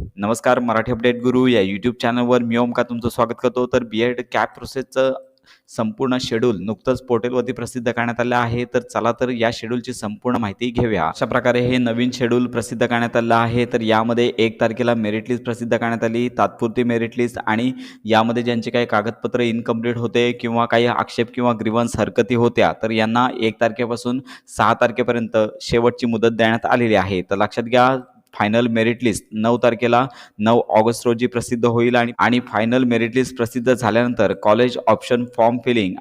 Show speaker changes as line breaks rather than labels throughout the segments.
नमस्कार मराठी अपडेट गुरु या यूट्यूब चॅनलवर मी ओमका तुमचं स्वागत करतो. तर बी एड कॅप प्रोसेसचं संपूर्ण शेड्यूल नुकतंच पोर्टलवरती प्रसिद्ध करण्यात आलं आहे. तर चला तर या शेड्यूलची संपूर्ण माहिती घेऊया. अशा प्रकारे हे नवीन शेड्यूल प्रसिद्ध करण्यात आलं आहे. तर यामध्ये एक तारखेला मेरिट लिस्ट प्रसिद्ध करण्यात आली. तात्पुरती मेरिट लिस्ट आणि यामध्ये ज्यांचे काही कागदपत्र इनकम्प्लीट होते किंवा काही आक्षेप किंवा ग्रीवन्स हरकती होत्या तर यांना एक तारखेपासून सहा तारखेपर्यंत शेवटची मुदत देण्यात आलेली आहे. तर लक्षात घ्या फायनल मेरिट लिस्ट नऊ तारखेला नऊ ऑगस्ट रोजी प्रसिद्ध होईल आणि आणि फायनल मेरिट लिस्ट प्रसिद्ध झाल्यानंतर कॉलेज ऑप्शन फॉर्म फिलिंग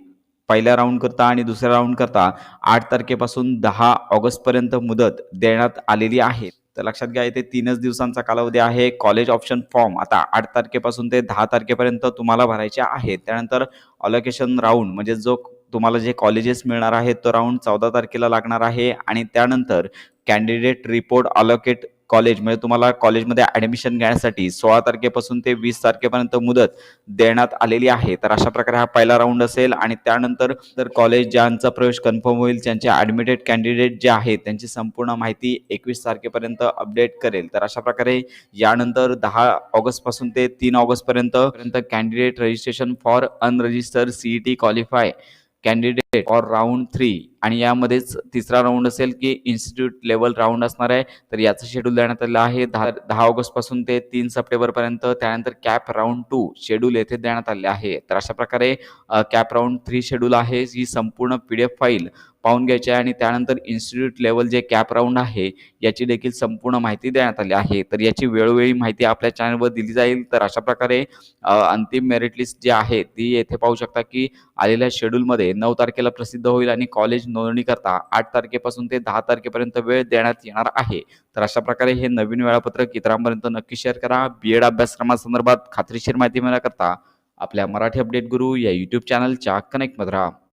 पहिल्या राऊंड करता आणि दुसऱ्या राऊंड करता आठ तारखेपासून दहा ऑगस्टपर्यंत मुदत देण्यात आलेली आहे. तर लक्षात घ्या इथे तीनच दिवसांचा कालावधी आहे. कॉलेज ऑप्शन फॉर्म आता आठ तारखेपासून ते दहा तारखेपर्यंत तुम्हाला भरायचे आहेत त्यानंतर अलोकेशन राऊंड म्हणजे जो तुम्हाला जे कॉलेजेस मिळणार आहेत तो राऊंड चौदा तारखेला लागणार आहे. आणि त्यानंतर कॅन्डिडेट रिपोर्ट अलोकेट कॉलेज म्हणजे तुम्हाला कॉलेजमध्ये ॲडमिशन घेण्यासाठी सोळा तारखेपासून ते वीस तारखेपर्यंत मुदत देण्यात आलेली आहे. तर अशा प्रकारे हा पहिला राऊंड असेल आणि त्यानंतर तर कॉलेज ज्यांचा प्रवेश कन्फर्म होईल त्यांचे ॲडमिटेड कॅन्डिडेट जे आहेत त्यांची संपूर्ण माहिती एकवीस तारखेपर्यंत अपडेट करेल. तर अशा प्रकारे यानंतर दहा ऑगस्टपासून ते तीन ऑगस्टपर्यंत पर्यंत candidate registration for unregistered C E T qualify candidate or round three. आणि यामध्येच तिसरा राऊंड असेल की इन्स्टिट्यूट लेवल राऊंड असणार आहे तर याचं शेड्यूल देण्यात आलं आहे. दहा दहा ऑगस्टपासून ते तीन सप्टेंबर पर्यंत त्यानंतर कॅप राऊंड टू शेड्यूल येथे देण्यात आले आहे. तर अशा प्रकारे कॅप राऊंड थ्री शेड्यूल आहे ही संपूर्ण पी डी एफ फाईल पाहून घ्यायचे आहे आणि त्यानंतर इन्स्टिट्यूट लेवल जे कॅप राऊंड आहे याची देखील संपूर्ण माहिती देण्यात आली आहे. तर याची वेळोवेळी माहिती आपल्या चॅनलवर दिली जाईल. तर अशा प्रकारे अंतिम मेरिट लिस्ट जी आहे ती येथे पाहू शकता की आलेल्या शेड्यूलमध्ये नऊ तारखेला प्रसिद्ध होईल आणि कॉलेज नोंदणी करता आठ तारखेपासून ते दहा तारखेपर्यंत वेळ देण्यात येणार आहे. तर अशा प्रकारे हे नवीन वेळापत्रक इतरांपर्यंत नक्की शेअर करा. बी एड अभ्यासक्रमासंदर्भात खात्रीशीर माहिती मिळण्याकरता आपल्या मराठी अपडेट गुरु या यूट्यूब चॅनलच्या कनेक्टमध्ये राहा